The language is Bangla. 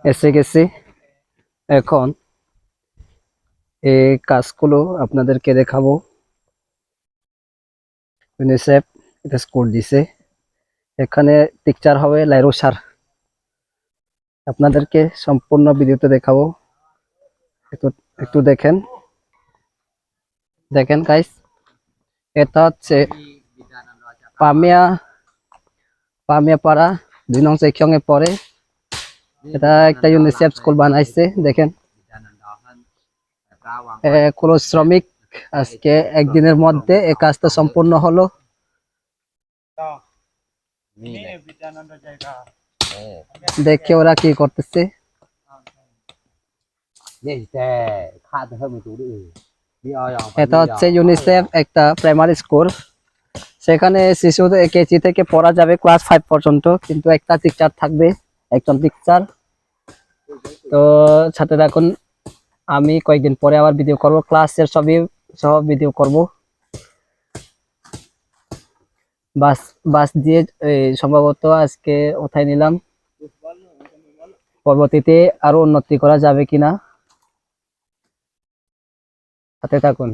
এসে গেছি। এখন এই কাজগুলো আপনাদেরকে দেখাবো। ইউনিসেফ এটা স্কুল দিছে। এখানে টিচার হবে লাইরো সার আপনাদেরকে সম্পূর্ণ ভিডিওতে দেখাবো। একটু একটু দেখেন। দেখেন গাইস এটা হচ্ছে পামিয়া পামিয়া পাড়া দুই নং সেকশনে পড়ে। এটা একটা ইউনিসেফ স্কুল বানাইছে, দেখেন। কোনো শ্রমিক, আজকে একদিনের মধ্যে এই কাজটা সম্পূর্ণ হলো। দেখে ওরা কি করতেছে। এটা হচ্ছে ইউনিসেফ একটা প্রাইমারি স্কুল সেখানে শিশু কেজি থেকে পড়া যাবে ক্লাস ফাইভ পর্যন্ত, কিন্তু একটা টিচার থাকবে। একজন টিচার তো সাথে থাকুন, আমি কয়েকদিন পরে আবার ভিডিও করব ক্লাসের সবই সব ভিডিও করব। বাস বাস দিয়ে সম্ভবত আজকে ওঠাই নিলাম। পরবর্তীতে আরও উন্নতি করা যাবে কিনা? সাথে থাকুন।